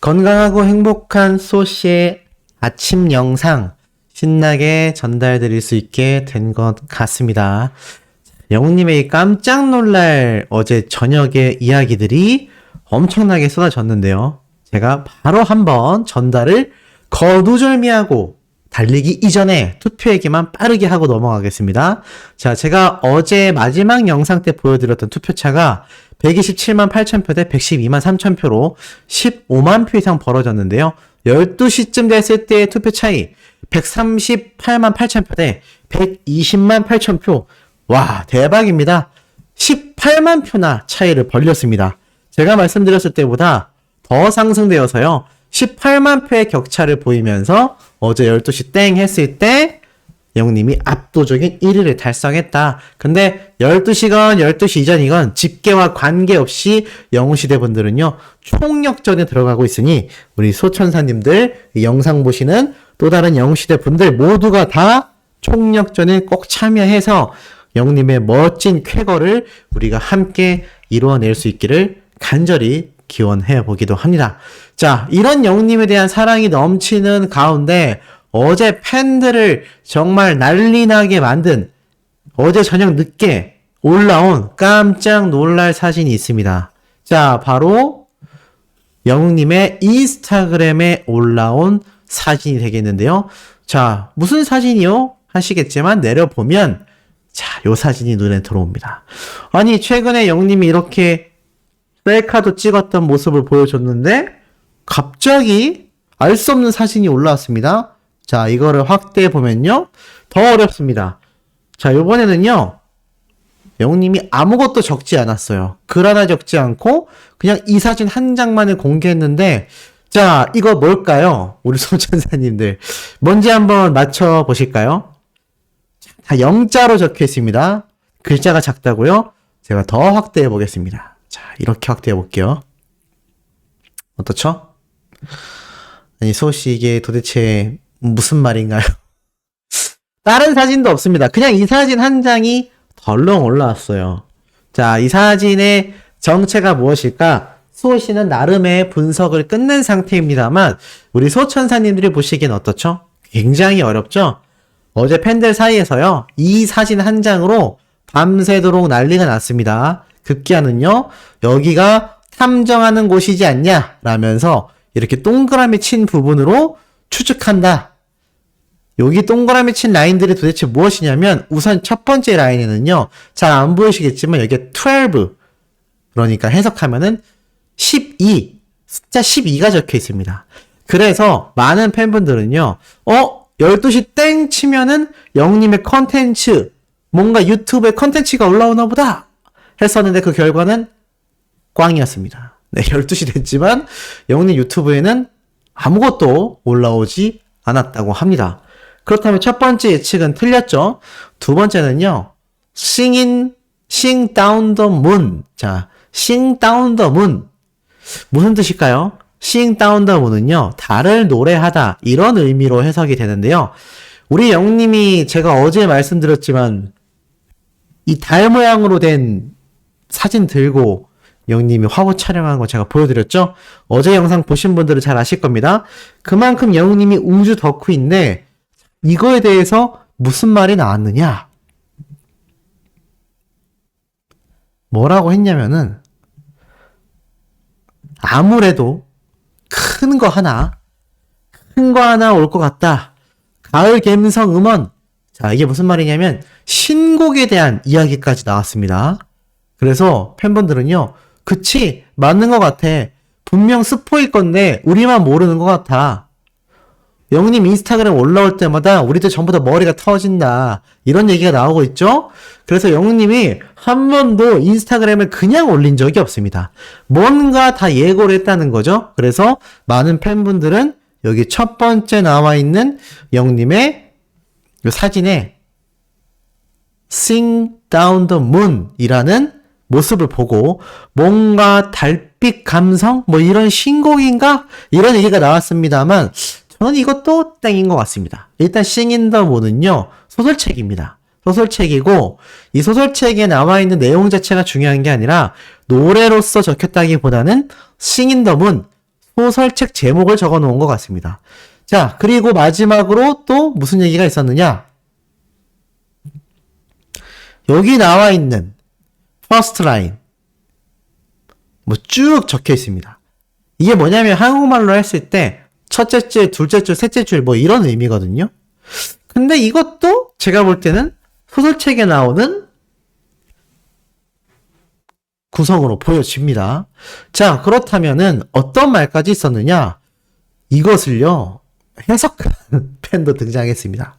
건강하고 행복한 소시의 아침 영상 신나게 전달드릴 수 있게 된 것 같습니다. 영웅님의 이 깜짝 놀랄 어제 저녁의 이야기들이 엄청나게 쏟아졌는데요. 제가 바로 한번 전달을 거두절미하고 달리기 이전에 투표에게만 빠르게 하고 넘어가겠습니다. 자, 제가 어제 마지막 영상 때 보여드렸던 투표차가 127만 8천 표 대 112만 3천 표로 15만 표 이상 벌어졌는데요. 12시쯤 됐을 때의 투표 차이 138만 8천 표 대 120만 8천 표. 와, 대박입니다. 18만 표나 차이를 벌렸습니다. 제가 말씀드렸을 때보다 더 상승되어서요. 18만 표의 격차를 보이면서 어제 12시 땡 했을 때 영님이 압도적인 1위를 달성했다. 근데 12시건 12시 이전이건 집계와 관계없이 영웅시대 분들은요, 총력전에 들어가고 있으니, 우리 소천사님들, 이 영상 보시는 또 다른 영웅시대 분들 모두가 다 총력전에 꼭 참여해서 영님의 멋진 쾌거를 우리가 함께 이루어낼 수 있기를 간절히 기원해 보기도 합니다. 자, 이런 영님에 대한 사랑이 넘치는 가운데 어제 팬들을 정말 난리나게 만든 어제 저녁 늦게 올라온 깜짝 놀랄 사진이 있습니다. 자, 바로 영웅님의 인스타그램에 올라온 사진이 되겠는데요. 자, 무슨 사진이요? 하시겠지만 내려보면 자, 요 사진이 눈에 들어옵니다. 아니, 최근에 영님이 이렇게 셀카도 찍었던 모습을 보여줬는데 갑자기 알 수 없는 사진이 올라왔습니다. 자, 이거를 확대해 보면요. 더 어렵습니다. 자, 요번에는요. 영님이 아무것도 적지 않았어요. 글 하나 적지 않고 그냥 이 사진 한 장만을 공개했는데 자, 이거 뭘까요? 우리 소천사님들. 뭔지 한번 맞춰 보실까요? 다 영자로 적혀 있습니다. 글자가 작다고요? 제가 더 확대해 보겠습니다. 자, 이렇게 확대해 볼게요. 어떻죠? 아니, 소씨 이게 도대체 무슨 말인가요? 다른 사진도 없습니다. 그냥 이 사진 한 장이 덜렁 올라왔어요. 자, 이 사진의 정체가 무엇일까? 수호 씨는 나름의 분석을 끝낸 상태입니다만, 우리 소천사님들이 보시기엔 어떻죠? 굉장히 어렵죠? 어제 팬들 사이에서요, 이 사진 한 장으로 밤새도록 난리가 났습니다. 급기야는요, 여기가 탐정하는 곳이지 않냐? 라면서 이렇게 동그라미 친 부분으로 추측한다. 여기 동그라미 친 라인들이 도대체 무엇이냐면 우선 첫 번째 라인에는요. 잘 안 보이시겠지만 여기에 12 그러니까 해석하면은 12 숫자 12가 적혀 있습니다. 그래서 많은 팬분들은요. 어? 12시 땡 치면은 영님의 컨텐츠 뭔가 유튜브에 컨텐츠가 올라오나 보다 했었는데 그 결과는 꽝이었습니다. 네, 12시 됐지만 영님 유튜브에는 아무것도 올라오지 않았다고 합니다. 그렇다면 첫 번째 예측은 틀렸죠. 두 번째는요. singing, sing down the moon. 자, sing down the moon. 무슨 뜻일까요? sing down the moon은요. 달을 노래하다. 이런 의미로 해석이 되는데요. 우리 영님이 제가 어제 말씀드렸지만 이 달 모양으로 된 사진 들고 영님이 화보 촬영한 거 제가 보여드렸죠? 어제 영상 보신 분들은 잘 아실 겁니다. 그만큼 영님이 우주 덕후인데 이거에 대해서 무슨 말이 나왔느냐? 뭐라고 했냐면은 아무래도 큰 거 하나, 큰 거 하나 올 것 같다. 가을 갬성 음원. 자, 이게 무슨 말이냐면 신곡에 대한 이야기까지 나왔습니다. 그래서 팬분들은요, 그치, 맞는 것 같아. 분명 스포일 건데, 우리만 모르는 것 같아. 영님 인스타그램 올라올 때마다 우리도 전부 다 머리가 터진다. 이런 얘기가 나오고 있죠? 그래서 영님이 한 번도 인스타그램을 그냥 올린 적이 없습니다. 뭔가 다 예고를 했다는 거죠? 그래서 많은 팬분들은 여기 첫 번째 나와 있는 영님의 이 사진에 Sing Down the Moon 이라는 모습을 보고 뭔가 달빛 감성? 뭐 이런 신곡인가? 이런 얘기가 나왔습니다만 저는 이것도 땡인 것 같습니다. 일단 싱인더 문은요 소설책입니다. 소설책이고 이 소설책에 나와 있는 내용 자체가 중요한 게 아니라 노래로서 적혔다기보다는 싱인 더 문 소설책 제목을 적어 놓은 것 같습니다. 자, 그리고 마지막으로 또 무슨 얘기가 있었느냐? 여기 나와 있는 first line 뭐쭉 적혀 있습니다. 이게 뭐냐면 한국말로 했을 때 첫째 줄, 둘째 줄, 셋째 줄 뭐 이런 의미거든요. 근데 이것도 제가 볼 때는 소설책에 나오는 구성으로 보여집니다. 자, 그렇다면은 어떤 말까지 있었느냐? 이것을요, 해석하는 펜도 등장했습니다.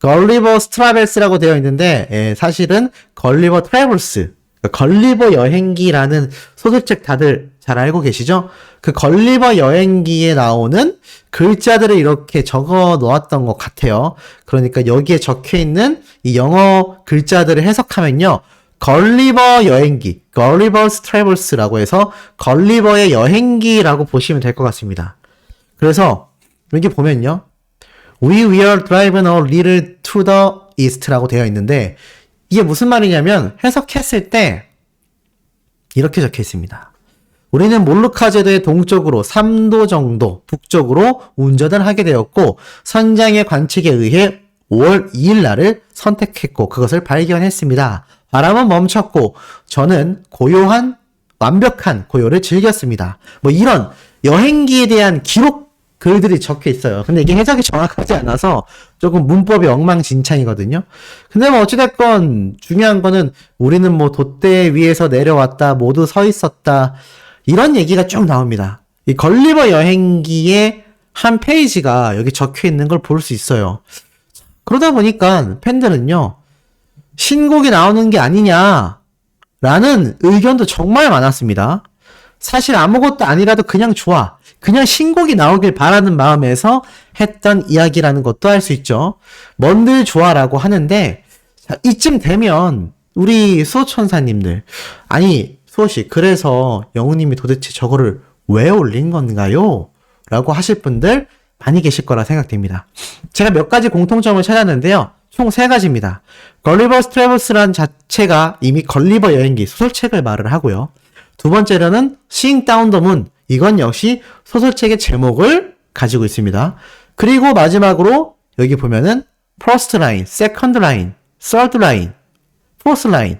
걸리버 스트라벨스라고 되어 있는데, 예, 사실은 걸리버 트래블스, 걸리버 여행기라는 소설책 다들 잘 알고 계시죠? 그 걸리버 여행기에 나오는 글자들을 이렇게 적어 놓았던 것 같아요. 그러니까 여기에 적혀 있는 이 영어 글자들을 해석하면요. 걸리버 여행기, 걸리버스 트래블스라고 해서 걸리버의 여행기라고 보시면 될 것 같습니다. 그래서 여기 보면요. We were driving a little to the east라고 되어 있는데 이게 무슨 말이냐면 해석했을 때 이렇게 적혀 있습니다. 우리는 몰루카 제도의 동쪽으로 3도 정도 북쪽으로 운전을 하게 되었고 선장의 관측에 의해 5월 2일 날을 선택했고 그것을 발견했습니다. 바람은 멈췄고 저는 고요한 완벽한 고요를 즐겼습니다. 뭐 이런 여행기에 대한 기록 글들이 적혀 있어요. 근데 이게 해석이 정확하지 않아서 조금 문법이 엉망진창이거든요. 근데 뭐 어찌됐건 중요한 거는 우리는 뭐 돛대 위에서 내려왔다, 모두 서 있었다, 이런 얘기가 쭉 나옵니다. 이 걸리버 여행기의 한 페이지가 여기 적혀 있는 걸 볼 수 있어요. 그러다 보니까 팬들은요, 신곡이 나오는 게 아니냐, 라는 의견도 정말 많았습니다. 사실 아무것도 아니라도 그냥 좋아. 그냥 신곡이 나오길 바라는 마음에서 했던 이야기라는 것도 알수 있죠. 뭔들 좋아라고 하는데, 자, 이쯤 되면, 우리 수호천사님들, 아니, 수호씨, 그래서 영우님이 도대체 저거를 왜 올린 건가요? 라고 하실 분들 많이 계실 거라 생각됩니다. 제가 몇 가지 공통점을 찾았는데요. 총 세 가지입니다. 걸리버 스 트래버스란 자체가 이미 걸리버 여행기 소설책을 말을 하고요. 두 번째로는 Down the Moon. 이건 역시 소설책의 제목을 가지고 있습니다. 그리고 마지막으로 여기 보면은 first line, second line, third line, fourth line.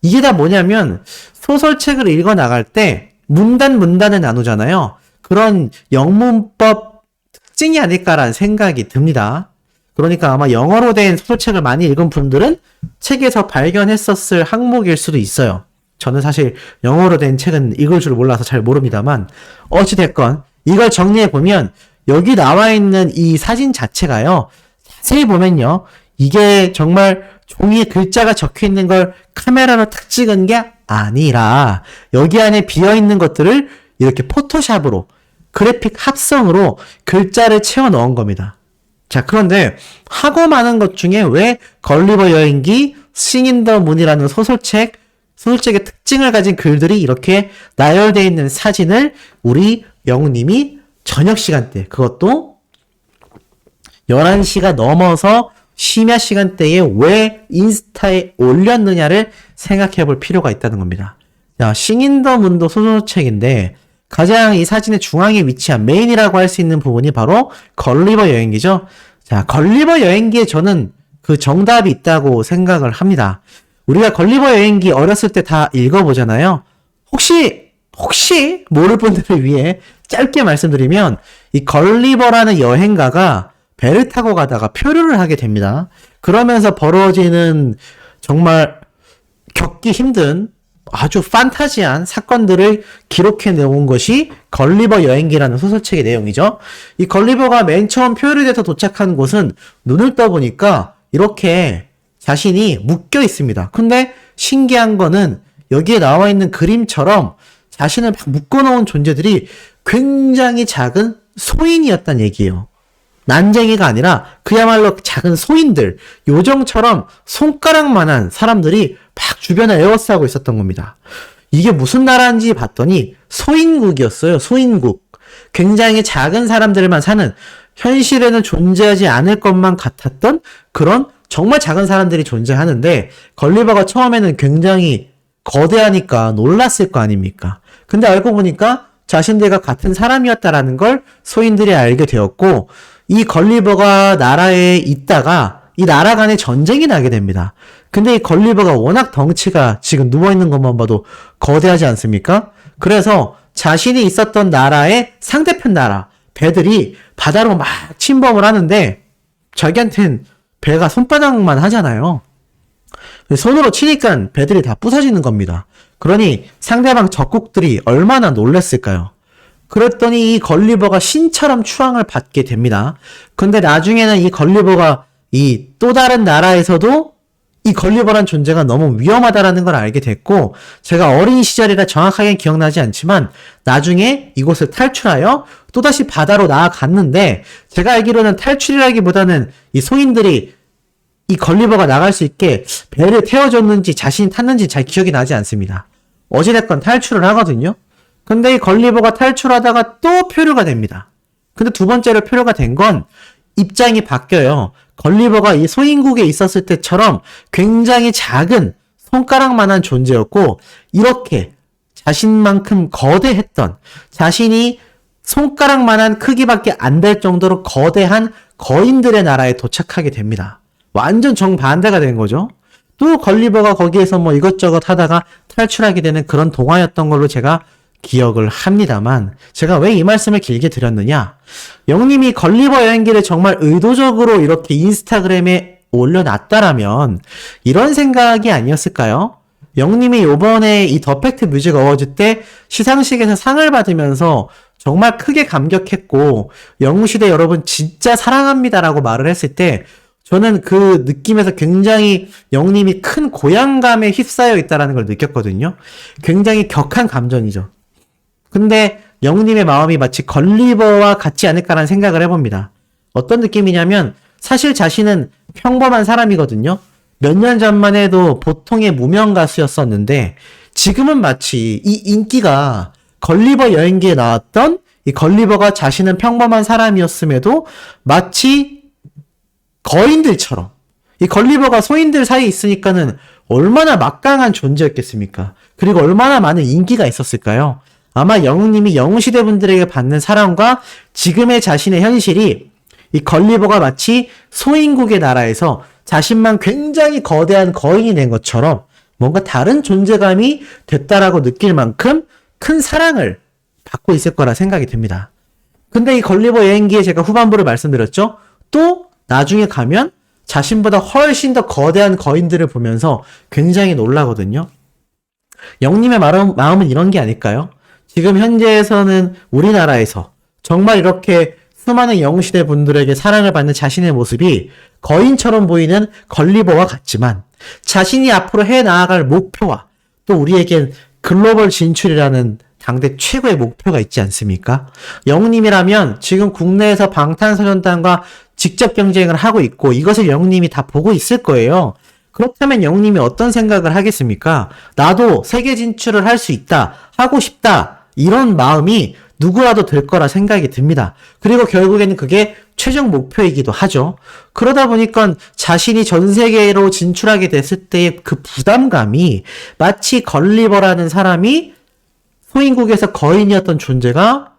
이게 다 뭐냐면 소설책을 읽어 나갈 때 문단 문단을 나누잖아요. 그런 영문법 특징이 아닐까라는 생각이 듭니다. 그러니까 아마 영어로 된 소설책을 많이 읽은 분들은 책에서 발견했었을 항목일 수도 있어요. 저는 사실 영어로 된 책은 읽을 줄 몰라서 잘 모릅니다만 어찌됐건 이걸 정리해 보면 여기 나와 있는 이 사진 자체가요. 자세히 보면요. 이게 정말 종이에 글자가 적혀 있는 걸 카메라로 탁 찍은 게 아니라 여기 안에 비어 있는 것들을 이렇게 포토샵으로 그래픽 합성으로 글자를 채워 넣은 겁니다. 자, 그런데 하고 많은 것 중에 왜 걸리버 여행기 싱인 더 문이라는 소설책 소설책의 특징을 가진 글들이 이렇게 나열되어 있는 사진을 우리 영우님이 저녁 시간대, 그것도 11시가 넘어서 심야 시간대에 왜 인스타에 올렸느냐를 생각해 볼 필요가 있다는 겁니다. 자, 싱인더 문도 소설책인데 가장 이 사진의 중앙에 위치한 메인이라고 할 수 있는 부분이 바로 걸리버 여행기죠. 자, 걸리버 여행기에 저는 그 정답이 있다고 생각을 합니다. 우리가 걸리버 여행기 어렸을 때 다 읽어보잖아요. 혹시, 혹시 모를 분들을 위해 짧게 말씀드리면, 이 걸리버라는 여행가가 배를 타고 가다가 표류를 하게 됩니다. 그러면서 벌어지는 정말 겪기 힘든 아주 판타지한 사건들을 기록해 내온 것이 걸리버 여행기라는 소설책의 내용이죠. 이 걸리버가 맨 처음 표류이 돼서 도착한 곳은 눈을 떠보니까 이렇게 자신이 묶여 있습니다. 근데 신기한 거는 여기에 나와 있는 그림처럼 자신을 막 묶어놓은 존재들이 굉장히 작은 소인이었단 얘기예요. 난쟁이가 아니라 그야말로 작은 소인들, 요정처럼 손가락만한 사람들이 막 주변을 에워싸고 있었던 겁니다. 이게 무슨 나라인지 봤더니 소인국이었어요. 소인국. 굉장히 작은 사람들만 사는 현실에는 존재하지 않을 것만 같았던 그런 정말 작은 사람들이 존재하는데 걸리버가 처음에는 굉장히 거대하니까 놀랐을 거 아닙니까? 근데 알고 보니까 자신들과 같은 사람이었다라는 걸 소인들이 알게 되었고 이 걸리버가 나라에 있다가 이 나라 간에 전쟁이 나게 됩니다. 근데 이 걸리버가 워낙 덩치가 지금 누워있는 것만 봐도 거대하지 않습니까? 그래서 자신이 있었던 나라의 상대편 나라, 배들이 바다로 막 침범을 하는데 자기한텐 배가 손바닥만 하잖아요. 손으로 치니까 배들이 다 부서지는 겁니다. 그러니 상대방 적국들이 얼마나 놀랬을까요? 그랬더니 이 걸리버가 신처럼 추앙을 받게 됩니다. 근데 나중에는 이 걸리버가 이 또 다른 나라에서도 이 걸리버란 존재가 너무 위험하다라는 걸 알게 됐고 제가 어린 시절이라 정확하게 기억나지 않지만 나중에 이곳을 탈출하여 또다시 바다로 나아갔는데 제가 알기로는 탈출이라기보다는 이 소인들이 이 걸리버가 나갈 수 있게 배를 태워줬는지 자신이 탔는지 잘 기억이 나지 않습니다. 어찌됐건 탈출을 하거든요. 근데 이 걸리버가 탈출하다가 또 표류가 됩니다. 근데 두 번째로 표류가 된 건 입장이 바뀌어요. 걸리버가 이 소인국에 있었을 때처럼 굉장히 작은 손가락만한 존재였고 이렇게 자신만큼 거대했던 자신이 손가락만한 크기밖에 안 될 정도로 거대한 거인들의 나라에 도착하게 됩니다. 완전 정반대가 된 거죠. 또 걸리버가 거기에서 뭐 이것저것 하다가 탈출하게 되는 그런 동화였던 걸로 제가 기억을 합니다만 제가 왜 이 말씀을 길게 드렸느냐 영님이 걸리버 여행기를 정말 의도적으로 이렇게 인스타그램에 올려놨다라면 이런 생각이 아니었을까요? 영님이 요번에 이 더 팩트 뮤직 어워즈 때 시상식에서 상을 받으면서 정말 크게 감격했고 영웅시대 여러분 진짜 사랑합니다라고 말을 했을 때 저는 그 느낌에서 굉장히 영님이 큰 고향감에 휩싸여 있다라는 걸 느꼈거든요. 굉장히 격한 감정이죠. 근데 영님의 마음이 마치 걸리버와 같지 않을까라는 생각을 해봅니다. 어떤 느낌이냐면 사실 자신은 평범한 사람이거든요. 몇 년 전만 해도 보통의 무명 가수였었는데 지금은 마치 이 인기가 걸리버 여행기에 나왔던 이 걸리버가 자신은 평범한 사람이었음에도 마치 거인들처럼 이 걸리버가 소인들 사이에 있으니까는 얼마나 막강한 존재였겠습니까? 그리고 얼마나 많은 인기가 있었을까요? 아마 영웅님이 영웅시대 분들에게 받는 사랑과 지금의 자신의 현실이 이 걸리버가 마치 소인국의 나라에서 자신만 굉장히 거대한 거인이 된 것처럼 뭔가 다른 존재감이 됐다라고 느낄 만큼 큰 사랑을 받고 있을 거라 생각이 듭니다. 근데 이 걸리버 여행기에 제가 후반부를 말씀드렸죠? 또 나중에 가면 자신보다 훨씬 더 거대한 거인들을 보면서 굉장히 놀라거든요. 영님의 마음, 마음은 이런 게 아닐까요? 지금 현재에서는 우리나라에서 정말 이렇게 수많은 영웅시대 분들에게 사랑을 받는 자신의 모습이 거인처럼 보이는 걸리버와 같지만 자신이 앞으로 해 나아갈 목표와 또 우리에겐 글로벌 진출이라는 당대 최고의 목표가 있지 않습니까? 영웅님이라면 지금 국내에서 방탄소년단과 직접 경쟁을 하고 있고 이것을 영웅님이 다 보고 있을 거예요. 그렇다면 영웅님이 어떤 생각을 하겠습니까? 나도 세계 진출을 할 수 있다, 하고 싶다, 이런 마음이 누구라도 될 거라 생각이 듭니다. 그리고 결국에는 그게 최종 목표이기도 하죠. 그러다 보니까 자신이 전 세계로 진출하게 됐을 때의 그 부담감이 마치 걸리버라는 사람이 소인국에서 거인이었던 존재가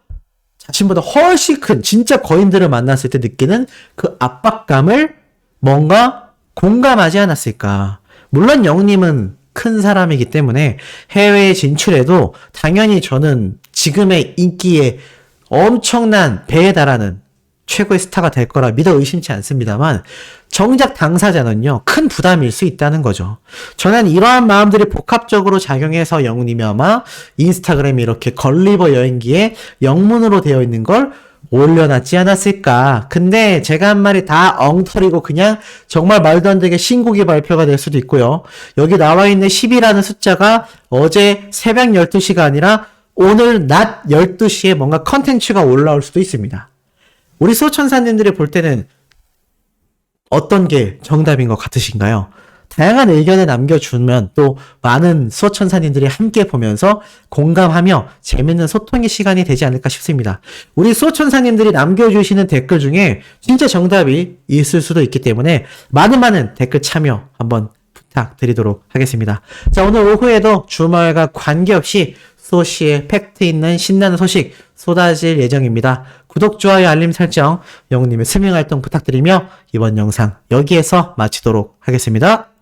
자신보다 훨씬 큰 진짜 거인들을 만났을 때 느끼는 그 압박감을 뭔가 공감하지 않았을까. 물론 영님은 큰 사람이기 때문에 해외에 진출해도 당연히 저는 지금의 인기에 엄청난 배에 달하는 최고의 스타가 될 거라 믿어 의심치 않습니다만 정작 당사자는요 큰 부담일 수 있다는 거죠. 저는 이러한 마음들이 복합적으로 작용해서 영웅님이 아마 인스타그램이 이렇게 걸리버 여행기에 영문으로 되어 있는 걸 올려놨지 않았을까. 근데 제가 한 말이 다 엉터리고 그냥 정말 말도 안 되게 신곡이 발표가 될 수도 있고요. 여기 나와 있는 10이라는 숫자가 어제 새벽 12시가 아니라 오늘 낮 12시에 뭔가 컨텐츠가 올라올 수도 있습니다. 우리 수호천사님들이 볼 때는 어떤 게 정답인 것 같으신가요? 다양한 의견을 남겨주면 또 많은 수호천사님들이 함께 보면서 공감하며 재밌는 소통의 시간이 되지 않을까 싶습니다. 우리 수호천사님들이 남겨주시는 댓글 중에 진짜 정답이 있을 수도 있기 때문에 많은 많은 댓글 참여 한번 부탁드리도록 하겠습니다. 자, 오늘 오후에도 주말과 관계없이 소시의 팩트 있는 신나는 소식 쏟아질 예정입니다. 구독, 좋아요, 알림 설정, 영웅님의 스밍 활동 부탁드리며 이번 영상 여기에서 마치도록 하겠습니다.